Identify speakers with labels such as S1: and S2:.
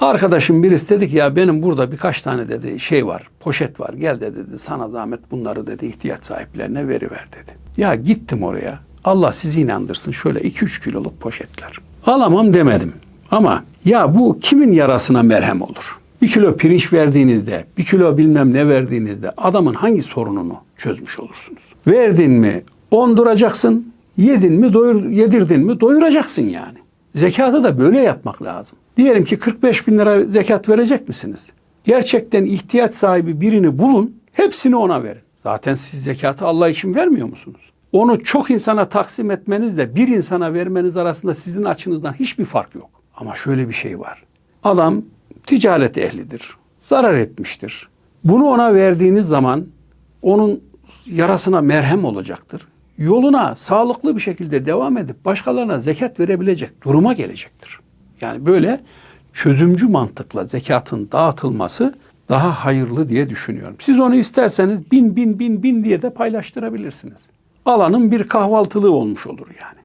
S1: Arkadaşım birisi dedi ki ya benim burada birkaç tane dedi şey var, poşet var. Gel de dedi sana zahmet bunları dedi ihtiyaç sahiplerine veriver dedi. Ya gittim oraya. Allah sizi inandırsın şöyle 2-3 kiloluk poşetler. Alamam demedim. Ama ya bu kimin yarasına merhem olur? Bir kilo pirinç verdiğinizde, bir kilo bilmem ne verdiğinizde adamın hangi sorununu çözmüş olursunuz? Verdin mi onduracaksın, yedin mi doyur, yedirdin mi doyuracaksın yani. Zekatı da böyle yapmak lazım. Diyelim ki 45 bin lira zekat verecek misiniz? Gerçekten ihtiyaç sahibi birini bulun, hepsini ona verin. Zaten siz zekatı Allah için vermiyor musunuz? Onu çok insana taksim etmenizle bir insana vermeniz arasında sizin açınızdan hiçbir fark yok. Ama şöyle bir şey var. Adam ticaret ehlidir. Zarar etmiştir. Bunu ona verdiğiniz zaman onun yarasına merhem olacaktır. Yoluna sağlıklı bir şekilde devam edip başkalarına zekat verebilecek duruma gelecektir. Yani böyle çözümcü mantıkla zekatın dağıtılması daha hayırlı diye düşünüyorum. Siz onu isterseniz bin bin bin bin diye de paylaştırabilirsiniz. Alanın bir kahvaltılığı olmuş olur yani.